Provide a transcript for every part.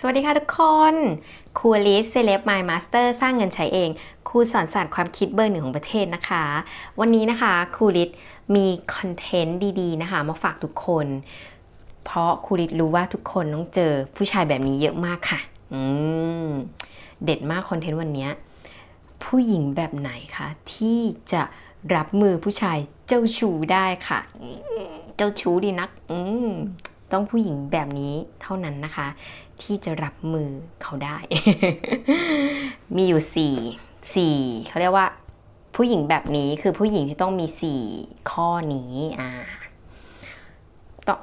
สวัสดีค่ะทุกคนครูลิสเซเลบมายมาสเตอร์สร้างเงินใช้เอง ครูสอนศาสตร์ความคิดเบอร์หนึ่งของประเทศนะคะ วันนี้นะคะครูลิสมีคอนเทนต์ดีๆ นะคะมาฝากทุกคน เพราะครูลิสรู้ว่าทุกคนต้องเจอผู้ชายแบบนี้เยอะมากค่ะ อืม เด็ดมากคอนเทนต์วันนี้ ผู้หญิงแบบไหนคะที่จะรับมือผู้ชายเจ้าชู้ได้ค่ะ เจ้าชู้ดีนัก อืม ต้องผู้หญิงแบบนี้เท่านั้นนะคะ ที่จะรับมือเขาได้ มีอยู่สี่สี่เขาเรียกว่า ผู้หญิงแบบนี้คือผู้หญิงที่ต้องมีสี่ข้อนี้อ่า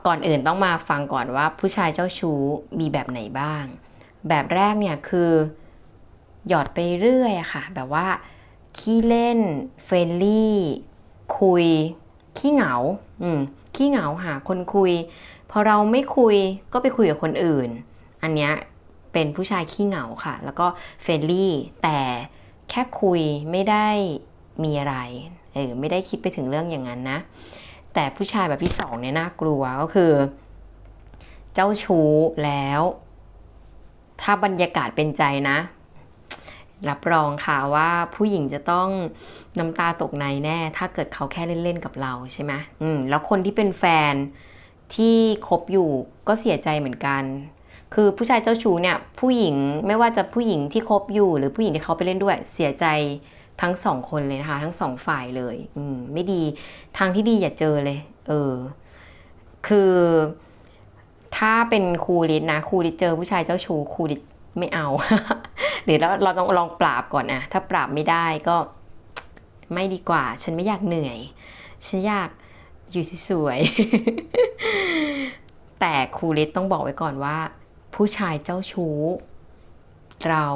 ก่อนอื่นต้องมาฟังก่อนว่าผู้ชายเจ้าชู้มีแบบไหนบ้าง แบบแรกเนี่ยคือ หยอดไปเรื่อยอะค่ะ แบบว่า ขี้เล่นเฟรนลี่ คุย ขี้เหงา อืมขี้เหงาหาคนคุย พอเราไม่คุยก็ไปคุยกับคนอื่น อันเนี้ยเป็นผู้ชายขี้เหงาค่ะ แล้วก็เฟรนลี่แต่แค่คุยไม่ได้มีอะไรเออไม่ได้คิดไปถึงเรื่องอย่างนั้นนะ แต่ผู้ชายแบบที่สองเนี่ยน่ากลัวก็คือ เจ้าชู้แล้ว ถ้าบรรยากาศเป็นใจนะ รับรองค่ะว่าผู้หญิงจะต้องน้ำตาตกในแน่ ถ้าเกิดเขาแค่เล่นๆกับเราใช่ไหมอืมแล้วคนที่เป็นแฟน ที่คบอยู่ก็เสียใจเหมือนกัน คือผู้ชายเจ้าชู้เนี่ยผู้หญิงไม่ว่าจะผู้หญิงที่คบอยู่ หรือผู้หญิงที่เขาไปเล่นด้วยเสียใจทั้งสองคนเลยนะคะทั้งสองฝ่ายเลยอืมไม่ดีทางที่ดีอย่าเจอเลย เออ คือถ้าเป็นครูริดนะครูริดเจอผู้ชายเจ้าชู้ครูริดไม่เอา หรือเราเราต้องลองปราบก่อนนะถ้าปราบไม่ได้ก็ไม่ดีกว่า ฉันไม่อยากเหนื่อย ฉันอยาก อยู่สวยๆแต่ครูริดต้องบอกไว้ก่อนว่า ผู้ชายเจ้าชู้ เรา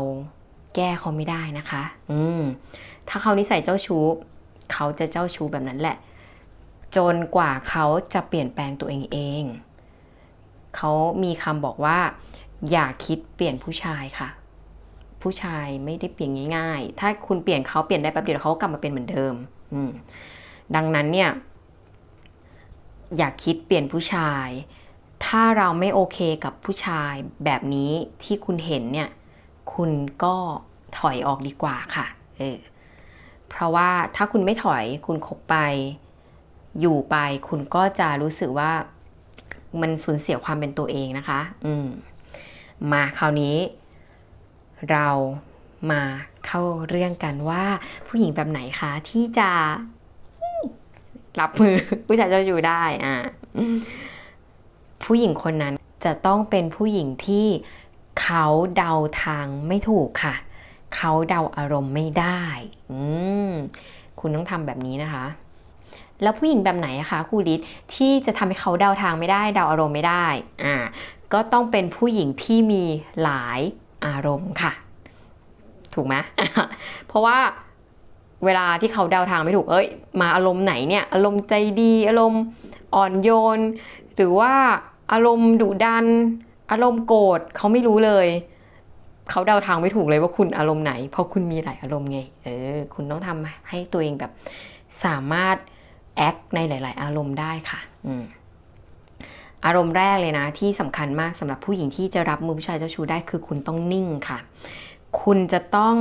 แก้เขาไม่ได้นะคะ อืม ถ้าเขานิสัยเจ้าชู้ เขาจะเจ้าชู้แบบนั้นแหละ จนกว่าเขาจะเปลี่ยนแปลงตัวเองเอง เขามีคำบอกว่า อย่าคิดเปลี่ยนผู้ชายค่ะ ผู้ชายไม่ได้เปลี่ยนง่าย ๆ ถ้าคุณเปลี่ยนเขาเปลี่ยนได้แป๊บเดียวเขาก็กลับมาเป็นเหมือนเดิม อืม ดังนั้นเนี่ย อย่าคิดเปลี่ยนผู้ชาย ถ้าเราไม่โอเคกับผู้ชายแบบนี้ที่คุณเห็นเนี่ย คุณก็ถอยออกดีกว่าค่ะ เออ เพราะว่าถ้าคุณไม่ถอยคุณคบไป อยู่ไป คุณก็จะรู้สึกว่ามันสูญเสียความเป็นตัวเองนะคะ อืม มาคราวนี้ เรามาเข้าเรื่องกันว่าผู้หญิงแบบไหนคะ ที่จะ รับมือ ผู้ชายเจ้าอยู่ได้อ่าผู้หญิงคนนั้นจะต้องเป็นผู้หญิงที่เขาเดาทางไม่ถูกค่ะ เขาเดาอารมณ์ไม่ได้อืมคุณต้องทำแบบนี้นะคะ แล้วผู้หญิงแบบไหนอะคะครูลิศที่จะทำให้เขาเดาทางไม่ได้ เดาอารมณ์ไม่ได้อ่าก็ต้องเป็นผู้หญิงที่มีหลายอารมณ์ค่ะ ถูกไหมเพราะว่า เวลาที่เขาเดาทางไม่ถูกเอ้ย มาอารมณ์ไหนเนี่ย อารมณ์ใจดี อารมณ์อ่อนโยน หรือว่าอารมณ์ดุดัน อารมณ์โกรธเขาไม่รู้เลย เขาเดาทางไม่ถูกเลยว่าคุณอารมณ์ไหน เพราะคุณมีหลายอารมณ์ไง เออ คุณต้องทำให้ตัวเองแบบสามารถแอคในหลาย ๆ อารมณ์ได้ค่ะ อืมอารมณ์แรกเลยนะ ที่สำคัญมากสำหรับผู้หญิงที่จะรับมือผู้ชายเจ้าชู้ได้คือคุณต้องนิ่งค่ะ คุณจะต้อง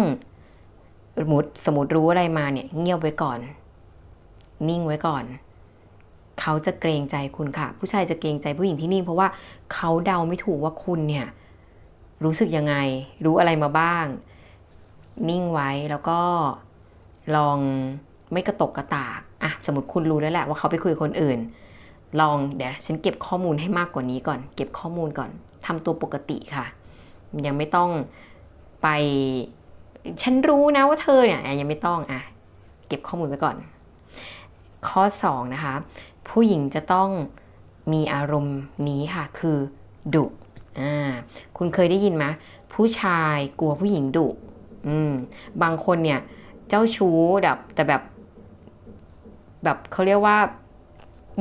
สมมติสมมติรู้อะไรมาเนี่ยเงียบไว้ก่อน นิ่งไว้ก่อน เขาจะเกรงใจคุณค่ะ ผู้ชายจะเกรงใจผู้หญิงที่นิ่ง เพราะว่าเขาเดาไม่ถูกว่าคุณเนี่ยรู้สึกยังไง รู้อะไรมาบ้าง นิ่งไว้แล้วก็ลองไม่กระตกกระตากอะสมมติคุณรู้แล้วแหละว่าเขาไปคุยกับคนอื่น ลองเดี๋ยวฉันเก็บข้อมูลให้มากกว่านี้ก่อน เก็บข้อมูลก่อนทำตัวปกติค่ะ ยังไม่ต้องไป ฉันรู้นะว่าเธอเนี่ยยังไม่ต้องอะเก็บข้อมูลไว้ก่อน ข้อ 2 นะคะ ผู้หญิงจะต้องมีอารมณ์นี้ค่ะ คือดุอ่าคุณเคยได้ยินไหมผู้ชายกลัวผู้หญิงดุอืมบางคนเนี่ย เจ้าชู้แบบแต่แบบ แบบเขาเรียกว่า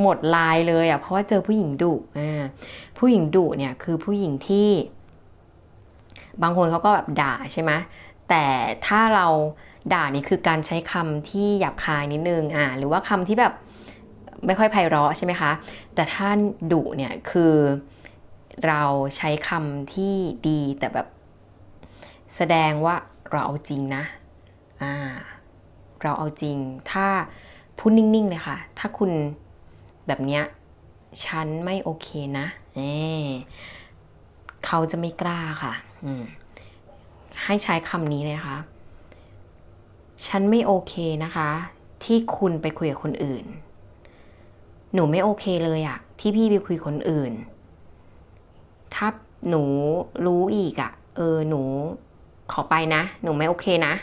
หมดลายเลยอะเพราะว่าเจอผู้หญิงดุอ่าผู้หญิงดุเนี่ยคือผู้หญิงที่ บางคนเขาก็แบบด่าใช่ไหม แต่ถ้าเราด่านี่คือการใช้คำที่หยาบคายนิดนึงอ่าหรือว่าคำที่แบบไม่ค่อยไพเราะใช่ไหมคะ แต่ถ้าดุเนี่ยคือเราใช้คำที่ดีแต่แบบแสดงว่าเราเอาจริงนะ อ่า เราเอาจริง ถ้าพูดนิ่งๆเลยค่ะ ถ้าคุณแบบเนี้ยฉันไม่โอเคนะเน่เขาจะไม่กล้าค่ะ อืม ให้ใช้คำนี้เลยนะคะ ฉันไม่โอเคนะคะ ที่คุณไปคุยกับคนอื่น หนูไม่โอเคเลยอะที่พี่ไปคุยคนอื่น ถ้าหนูรู้อีกอะเออหนูขอไปนะ หนูไม่โอเคนะ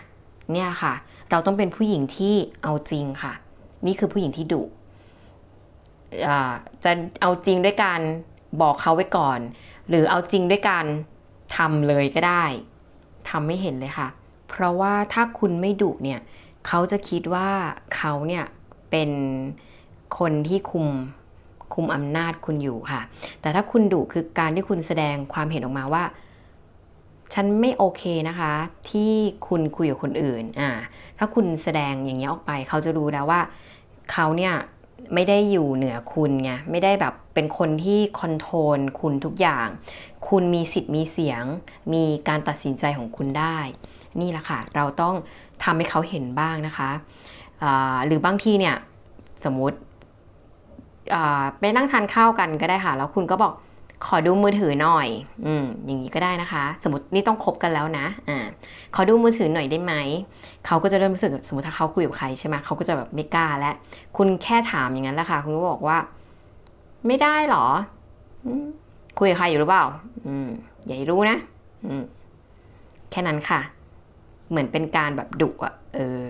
เนี่ยค่ะ เราต้องเป็นผู้หญิงที่เอาจริงค่ะ นี่คือผู้หญิงที่ดุจะเอาจริงด้วยการบอกเขาไว้ก่อน หรือเอาจริงด้วยการทำเลยก็ได้ ทำไม่เห็นเลยค่ะ เพราะว่าถ้าคุณไม่ดุเนี่ยเขาจะคิดว่าเขาเนี่ยเป็นคนที่คุมคุมอำนาจคุณอยู่ค่ะ แต่ถ้าคุณดุคือการที่คุณแสดงความเห็นออกมาว่า ฉันไม่โอเคนะคะ ที่คุณคุยกับคนอื่นอ่าถ้าคุณแสดงอย่างนี้ยออกไป เขาจะรู้แล้วว่าเขาเนี่ย ไม่ได้อยู่เหนือคุณไงไม่ได้แบบเป็นคนที่คอนโทรลคุณทุกอย่าง คุณมีสิทธิ์มีเสียง มีการตัดสินใจของคุณได้ นี่แหละค่ะ เราต้องทำให้เขาเห็นบ้างนะคะ หรือบางทีเนี่ย สมมติไปนั่งทานข้าวกันก็ได้ค่ะ แล้วคุณก็บอก ขอดูมือถือหน่อย อืม อย่างนี้ก็ได้นะคะ สมมตินี่ต้องคบกันแล้วนะ อ่า ขอดูมือถือหน่อยได้ไหม เขาก็จะเริ่มรู้สึก สมมติถ้าเขาคุยกับใครใช่ไหมเขาก็จะแบบไม่กล้าแล้ว คุณแค่ถามอย่างนั้นแหละค่ะ คุณก็บอกว่า ไม่ได้หรอ คุยกับใครอยู่หรือเปล่า อืม อย่าให้รู้นะ อืม แค่นั้นค่ะ เหมือนเป็นการแบบดุอะเออ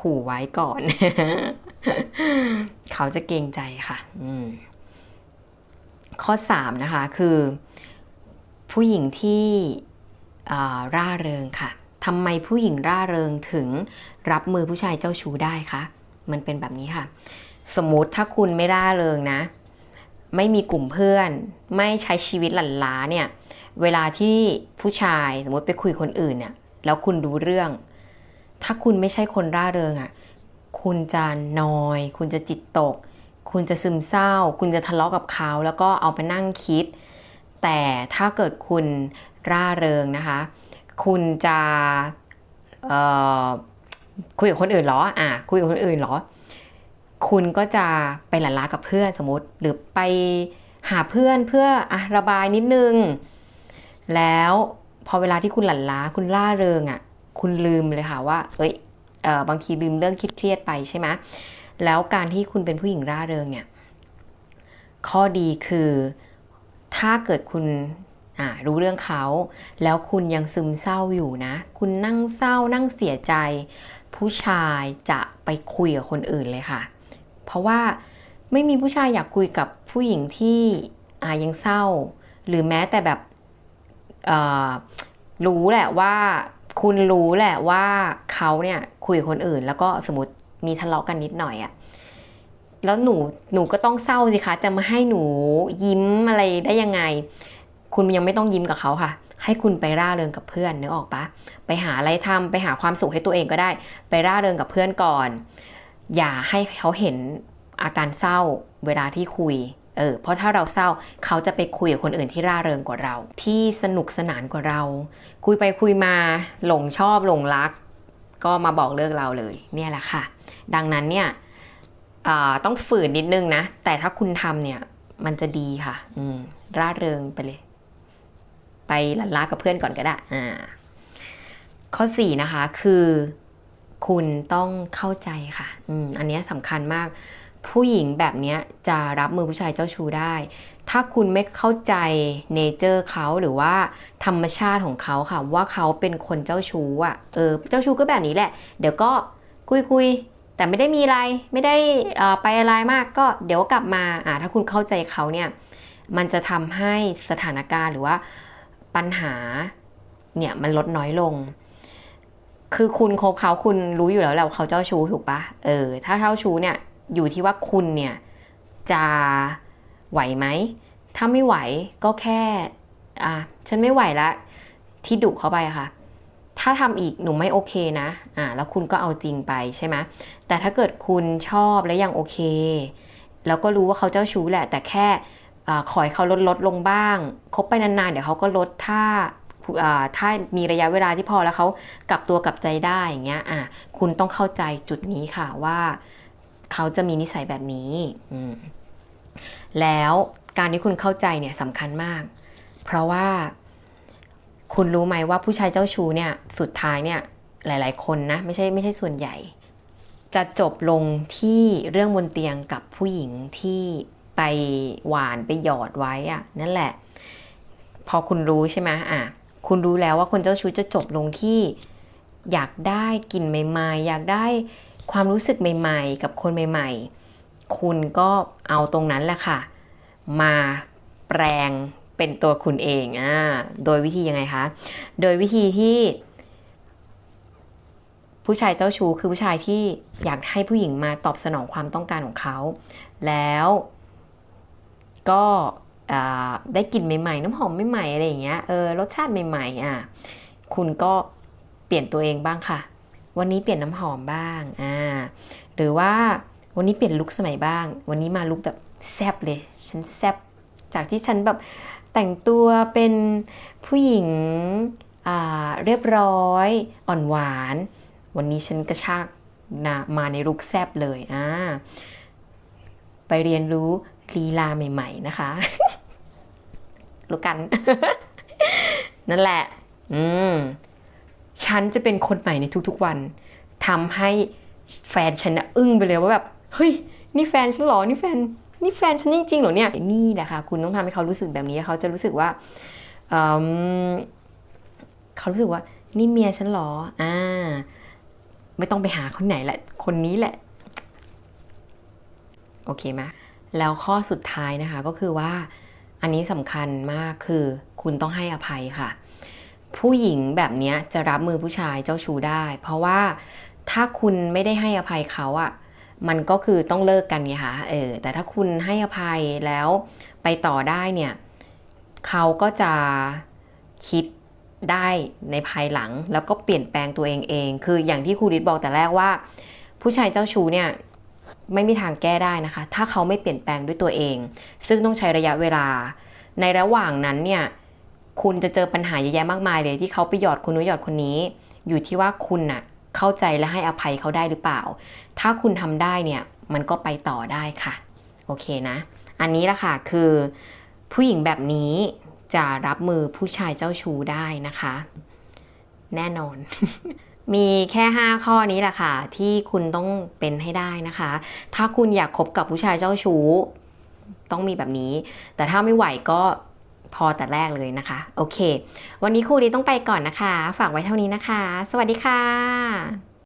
ขู่ไว้ก่อน เขาจะเกรงใจค่ะ อืม ข้อ 3 นะคะ คือ ผู้หญิงที่ร่าเริงค่ะทำไมผู้หญิงร่าเริงถึงรับมือผู้ชายเจ้าชู้ได้คะ มันเป็นแบบนี้ค่ะ สมมติถ้าคุณไม่ร่าเริงนะ ไม่มีกลุ่มเพื่อน ไม่ใช้ชีวิตหลั่นล้าเนี่ย เวลาที่ผู้ชายสมมติไปคุยคนอื่นเนี่ย แล้วคุณรู้เรื่อง ถ้าคุณไม่ใช่คนร่าเริงอะ่ะ คุณจะนอย คุณจะจิตตก คุณจะซึมเศร้า คุณจะทะเลาะกับเขา แล้วก็เอาไปนั่งคิด แต่ถ้าเกิดคุณร่าเริงนะคะ คุณจะคุยกับคนอื่นหรออะคุยกับคนอื่นหรอ คุณก็จะไปหลั่นล้ากับเพื่อนสมมติ หรือไปหาเพื่อนเพื่ออะระบายนิดนึง แล้วพอเวลาที่คุณหลั่นล้าคุณล่าเริงอะ คุณลืมเลยค่ะว่า เอ้ยเออบางทีลืมเรื่องคิดเครียดไปใช่ไหม แล้วการที่คุณเป็นผู้หญิงร่าเริงเนี่ย ข้อดีคือถ้าเกิดคุณรู้เรื่องเขา แล้วคุณยังซึมเศร้าอยู่นะ คุณนั่งเศร้านั่งเสียใจ ผู้ชายจะไปคุยกับคนอื่นเลยค่ะ เพราะว่าไม่มีผู้ชายอยากคุยกับผู้หญิงที่ยังเศร้า หรือแม้แต่แบบรู้แหละว่า คุณรู้แหละว่าเขาเนี่ยคุยกับคนอื่น แล้วก็สมมติ มีทะเลาะกันนิดหน่อยอะแล้วหนูหนูก็ต้องเศร้าสิคะ จะมาให้หนูยิ้มอะไรได้ยังไง คุณยังไม่ต้องยิ้มกับเขาค่ะ ให้คุณไปร่าเริงกับเพื่อนนึกออกปะไปหาอะไรทำไปหาความสุขให้ตัวเองก็ได้ ไปร่าเริงกับเพื่อนก่อน อย่าให้เขาเห็นอาการเศร้าเวลาที่คุยเออเพราะถ้าเราเศร้าเขาจะไปคุยกับคนอื่นที่ร่าเริงกว่าเรา ที่สนุกสนานกว่าเรา คุยไปคุยมาหลงชอบหลงรัก ก็มาบอกเลิกเราเลย เนี่ยแหละค่ะ ดังนั้นเนี่ยต้องฝืนนิดนึงนะ แต่ถ้าคุณทำเนี่ยมันจะดีค่ะ อืม ร่าเริงไปเลย ไปลันลากับเพื่อนก่อนก็ได้อ่า ข้อ4นะคะ คือคุณต้องเข้าใจค่ะ อืม อันนี้สำคัญมาก ผู้หญิงแบบนี้จะรับมือผู้ชายเจ้าชู้ได้ ถ้าคุณไม่เข้าใจเนเจอร์เขาหรือว่าธรรมชาติของเขาค่ะ ว่าเขาเป็นคนเจ้าชู้อะ เออ เจ้าชู้ก็แบบนี้แหละ เดี๋ยวก็คุยคุย แต่ไม่ได้มีอะไรไม่ได้อ่อไปอะไรมากก็เดี๋ยวกลับมาอ่าถ้าคุณเข้าใจเขาเนี่ยมันจะทำให้สถานการณ์หรือว่าปัญหาเนี่ยมันลดน้อยลง คือคุณคบเขาคุณรู้อยู่แล้วแหละเขาเจ้าชู้ถูกปะเออถ้าเจ้าชู้เนี่ยอยู่ที่ว่าคุณเนี่ยจะไหวไหม ถ้าไม่ไหวก็แค่อะฉันไม่ไหวละที่ดุเขาไปอะค่ะ ถ้าทำอีกหนูไม่โอเคนะอ่าแล้วคุณก็เอาจริงไปใช่ไหมแต่ถ้าเกิดคุณชอบและยังโอเค แล้วก็รู้ว่าเขาเจ้าชู้แหละ แต่แค่อขอให้เขาลดลดลงบ้างคบไปนานๆ เดี๋ยวเขาก็ลดถ้าถ้ามีระยะเวลาที่พอแล้วเขากลับตัวกลับใจได้อย่างเงี้ยอะคุณต้องเข้าใจจุดนี้ค่ะว่าเขาจะมีนิสัยแบบนี้อืมแล้วการที่คุณเข้าใจเนี่ยสำคัญมาก เพราะว่า คุณรู้ไหมว่าผู้ชายเจ้าชู้เนี่ยสุดท้ายเนี่ยหลาย ๆ คนนะไม่ใช่ไม่ใช่ส่วนใหญ่ จะจบลงที่เรื่องบนเตียงกับผู้หญิงที่ไปหวานไปหยอดไว้อะนั่นแหละ พอคุณรู้ใช่ไหมอะคุณรู้แล้วว่าคนเจ้าชู้จะจบลงที่อยากได้กลิ่นใหม่ๆ อยากได้ความรู้สึกใหม่ ๆ กับคนใหม่ ๆ คุณก็เอาตรงนั้นแหละค่ะ มาแปลง เป็นตัวคุณเองอ่าโดยวิธียังไงคะ โดยวิธีที่ ผู้ชายเจ้าชู้คือผู้ชายที่อยากให้ผู้หญิงมาตอบสนองความต้องการของเขา แล้วก็ได้กลิ่นใหม่ ๆ น้ำหอมใหม่ๆอะไรอย่างเงี้ยเออรสชาติใหม่ๆอะคุณก็เปลี่ยนตัวเองบ้างค่ะ วันนี้เปลี่ยนน้ำหอมบ้างอ่าหรือว่าวันนี้เปลี่ยนลุคสมัยบ้าง วันนี้มาลุคแบบแซบเลย ฉันแซบจากที่ฉันแบบ แต่งตัวเป็นผู้หญิงเรียบร้อยอ่อนหวาน วันนี้ฉันกระชากนะมาในลุคแซบเลยอ่าไปเรียนรู้ลีลาใหม่ ๆ นะคะรู้กัน นั่นแหละ อืม ฉันจะเป็นคนใหม่ในทุกๆวัน ทำให้แฟนฉันนะอึ้งไปเลยว่าแบบ เฮ้ย นี่แฟนฉันหรอ นี่แฟน นี่แฟนฉันจริงๆหรอเนี่ยนี่แหละค่ะคุณต้องทำให้เขารู้สึกแบบนี้เขาจะรู้สึกว่าเเขารู้สึกว่า นี่เมียฉันหรออ่า ไม่ต้องไปหาคนไหนแหละคนนี้แหละ โอเคไหมแล้วข้อสุดท้ายนะคะก็คือว่า อันนี้สำคัญมากคือคุณต้องให้อภัยค่ะ ผู้หญิงแบบนี้จะรับมือผู้ชายเจ้าชู้ได้ เพราะว่าถ้าคุณไม่ได้ให้อภัยเขาอะ มันก็คือต้องเลิกกันไงคะเออแต่ถ้าคุณให้อภัยแล้วไปต่อได้เนี่ยเขาก็จะคิดได้ในภายหลัง แล้วก็เปลี่ยนแปลงตัวเองเอง คืออย่างที่ครูดิษบอกแต่แรกว่า ผู้ชายเจ้าชู้เนี่ยไม่มีทางแก้ได้นะคะ ถ้าเขาไม่เปลี่ยนแปลงด้วยตัวเอง ซึ่งต้องใช้ระยะเวลา ในระหว่างนั้นเนี่ยคุณจะเจอปัญหาเยอะแยะมากมายเลยที่เขาไปหยอดคนนู้นหยอดคนนี้ อยู่ที่ว่าคุณน่ะ เข้าใจและให้อภัยเขาได้หรือเปล่า ถ้าคุณทำได้เนี่ยมันก็ไปต่อได้ค่ะ โอเคนะ อันนี้ละค่ะคือผู้หญิงแบบนี้จะรับมือผู้ชายเจ้าชู้ได้นะคะ แน่นอน มีแค่ 5 ข้อนี้แหละค่ะ ที่คุณต้องเป็นให้ได้นะคะ ถ้าคุณอยากคบกับผู้ชายเจ้าชู้ ต้องมีแบบนี้ แต่ถ้าไม่ไหวก็ พอแต่แรกเลยนะคะ โอเค วันนี้ครูดีต้องไปก่อนนะคะ ฝากไว้เท่านี้นะคะ สวัสดีค่ะ